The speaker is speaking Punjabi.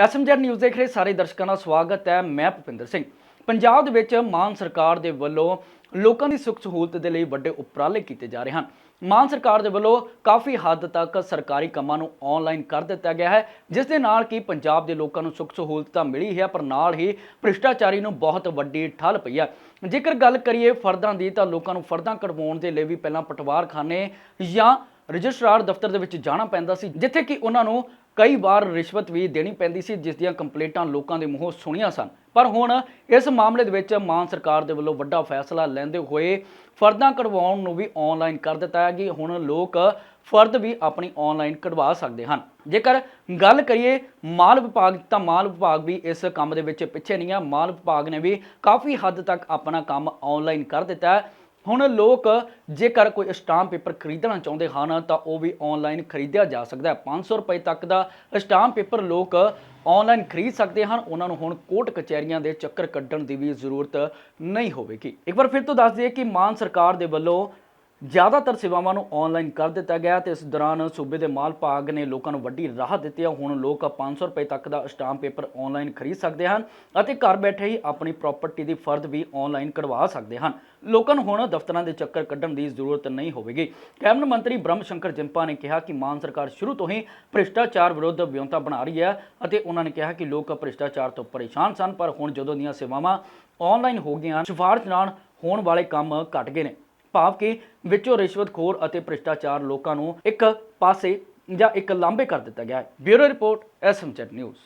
ਐਸਐਮਜੈਡ ਨਿਊਜ਼ ਦੇਖ ਰਹੇ ਸਾਰੇ ਦਰਸ਼ਕਾਂ ਦਾ ਸਵਾਗਤ ਹੈ। ਮੈਂ ਭੁਪਿੰਦਰ ਸਿੰਘ। ਪੰਜਾਬ ਦੇ ਵਿੱਚ ਮਾਨ ਸਰਕਾਰ ਦੇ ਵੱਲੋਂ ਲੋਕਾਂ ਦੀ ਸੁੱਖ ਸਹੂਲਤ ਦੇ ਲਈ ਵੱਡੇ ਉਪਰਾਲੇ ਕੀਤੇ ਜਾ ਰਹੇ ਹਨ। ਮਾਨ ਸਰਕਾਰ ਦੇ ਵੱਲੋਂ ਕਾਫੀ ਹੱਦ ਤੱਕ ਸਰਕਾਰੀ ਕੰਮਾਂ ਨੂੰ ਆਨਲਾਈਨ ਕਰ ਦਿੱਤਾ ਗਿਆ ਹੈ, ਜਿਸ ਦੇ ਨਾਲ ਕਿ ਪੰਜਾਬ ਦੇ ਲੋਕਾਂ ਨੂੰ ਸੁੱਖ ਸਹੂਲਤ ਤਾਂ ਮਿਲੀ ਹੈ, ਪਰ ਨਾਲ ਹੀ ਭ੍ਰਿਸ਼ਟਾਚਾਰੀ ਨੂੰ ਬਹੁਤ ਵੱਡੀ ਠੱਲ ਪਈ ਹੈ। ਜੇਕਰ ਗੱਲ ਕਰੀਏ ਫਰਦਾਂ ਦੀ ਤਾਂ ਲੋਕਾਂ ਨੂੰ ਫਰਦਾਂ ਕਢਵਾਉਣ ਦੇ ਲਈ ਵੀ ਪਹਿਲਾਂ ਪਟਵਾਰਖਾਨੇ ਜਾਂ ਰਜਿਸਟਰਾਰ ਦਫ਼ਤਰ ਦੇ ਵਿੱਚ ਜਾਣਾ ਪੈਂਦਾ ਸੀ, ਜਿੱਥੇ ਕਿ ਉਹਨਾਂ ਨੂੰ ਕਈ ਵਾਰ ਰਿਸ਼ਵਤ ਵੀ ਦੇਣੀ ਪੈਂਦੀ ਸੀ, ਜਿਸ ਦੀਆਂ ਕੰਪਲੇਂਟਾਂ ਲੋਕਾਂ ਦੇ ਮੂੰਹੋਂ ਸੁਣੀਆਂ ਸਨ। ਪਰ ਹੁਣ ਇਸ ਮਾਮਲੇ ਦੇ ਵਿੱਚ ਮਾਨ ਸਰਕਾਰ ਦੇ ਵੱਲੋਂ ਵੱਡਾ ਫੈਸਲਾ ਲੈਂਦੇ ਹੋਏ ਫਰਦਾਂ ਕਢਵਾਉਣ ਨੂੰ ਵੀ ਆਨਲਾਈਨ ਕਰ ਦਿੱਤਾ ਹੈ ਕਿ ਹੁਣ ਲੋਕ ਫਰਦ ਵੀ ਆਪਣੀ ਆਨਲਾਈਨ ਕਢਵਾ ਸਕਦੇ ਹਨ। ਜੇਕਰ ਗੱਲ ਕਰੀਏ ਮਾਲ ਵਿਭਾਗ ਤਾਂ ਮਾਲ ਵਿਭਾਗ ਵੀ ਇਸ ਕੰਮ ਦੇ ਵਿੱਚ ਪਿੱਛੇ ਨਹੀਂ ਹੈ। ਮਾਲ ਵਿਭਾਗ ਨੇ ਵੀ ਕਾਫੀ ਹੱਦ ਤੱਕ ਆਪਣਾ ਕੰਮ ਆਨਲਾਈਨ ਕਰ ਦਿੱਤਾ ਹੈ। ਹੁਣ ਲੋਕ ਜੇਕਰ ਕੋਈ ਸਟਾਂਪ ਪੇਪਰ ਖਰੀਦਣਾ ਚਾਹੁੰਦੇ ਹਨ, ਤਾਂ ਉਹ ਵੀ ਆਨਲਾਈਨ ਖਰੀਦਿਆ ਜਾ ਸਕਦਾ ਹੈ। 500 ਰੁਪਏ ਤੱਕ ਦਾ ਸਟਾਂਪ ਪੇਪਰ ਲੋਕ ਆਨਲਾਈਨ ਖਰੀਦ ਸਕਦੇ ਹਨ। ਉਹਨਾਂ ਨੂੰ ਹੁਣ ਕੋਰਟ ਕਚਹਿਰੀਆਂ ਦੇ ਚੱਕਰ ਕੱਢਣ ਦੀ ਵੀ ਜ਼ਰੂਰਤ ਨਹੀਂ ਹੋਵੇਗੀ। ਇੱਕ ਵਾਰ ਫਿਰ ਤੋਂ ਦੱਸ ਦਈਏ ਕਿ ਮਾਨ ਸਰਕਾਰ ਦੇ ਵੱਲੋਂ ਜ਼ਿਆਦਾਤਰ ਸੇਵਾਵਾਂ ਨੂੰ ਆਨਲਾਈਨ ਕਰ ਦਿੱਤਾ ਗਿਆ ਤੇ ਇਸ ਦੌਰਾਨ ਸੂਬੇ ਦੇ ਮਾਲ ਭਾਗ ਨੇ ਲੋਕਾਂ ਨੂੰ ਵੱਡੀ ਰਾਹਤ ਦਿੱਤੀ ਹੈ। ਹੁਣ ਲੋਕ 500 ਰੁਪਏ ਤੱਕ ਦਾ ਸਟਾਂਪ ਪੇਪਰ ਆਨਲਾਈਨ ਖਰੀਦ ਸਕਦੇ ਹਨ ਅਤੇ ਘਰ ਬੈਠੇ ਹੀ ਆਪਣੀ ਪ੍ਰਾਪਰਟੀ ਦੀ ਫਰਦ ਵੀ ਆਨਲਾਈਨ ਕਢਵਾ ਸਕਦੇ ਹਨ। ਲੋਕਾਂ ਨੂੰ ਹੁਣ ਦਫ਼ਤਰਾਂ ਦੇ ਚੱਕਰ ਕੱਢਣ ਦੀ ਜ਼ਰੂਰਤ ਨਹੀਂ ਹੋਵੇਗੀ। ਕੈਬਨਿਟ ਮੰਤਰੀ ਬ੍ਰਹਮ ਸ਼ੰਕਰ ਜਿੰਪਾ ਨੇ ਕਿਹਾ ਕਿ ਮਾਨ ਸਰਕਾਰ ਸ਼ੁਰੂ ਤੋਂ ਹੀ ਭ੍ਰਿਸ਼ਟਾਚਾਰ ਵਿਰੁੱਧ ਵਿਉਂਤਾ ਬਣਾ ਰਹੀ ਹੈ ਅਤੇ ਉਹਨਾਂ ਨੇ ਕਿਹਾ ਕਿ ਲੋਕ ਭ੍ਰਿਸ਼ਟਾਚਾਰ ਤੋਂ ਪਰੇਸ਼ਾਨ ਸਨ, ਪਰ ਹੁਣ ਜਦੋਂ ਦੀਆਂ ਸੇਵਾਵਾਂ ਆਨਲਾਈਨ ਹੋ ਗਈਆਂ, ਸਿਫਾਰਸ਼ ਨਾਲ ਹੋਣ ਵਾਲੇ ਕੰਮ ਘਟ ਗਏ ਨੇ। ਭਾਵ ਕਿ ਵਿੱਚੋਂ ਰਿਸ਼ਵਤਖੋਰ ਅਤੇ ਭ੍ਰਿਸ਼ਟਾਚਾਰ ਲੋਕਾਂ ਨੂੰ ਇੱਕ ਪਾਸੇ ਜਾਂ ਇੱਕ ਲਾਂਭੇ ਕਰ ਦਿੱਤਾ ਗਿਆ ਹੈ। ਬਿਊਰੋ ਰਿਪੋਰਟ ਐਸਐਮਚੈਟ ਨਿਊਜ਼।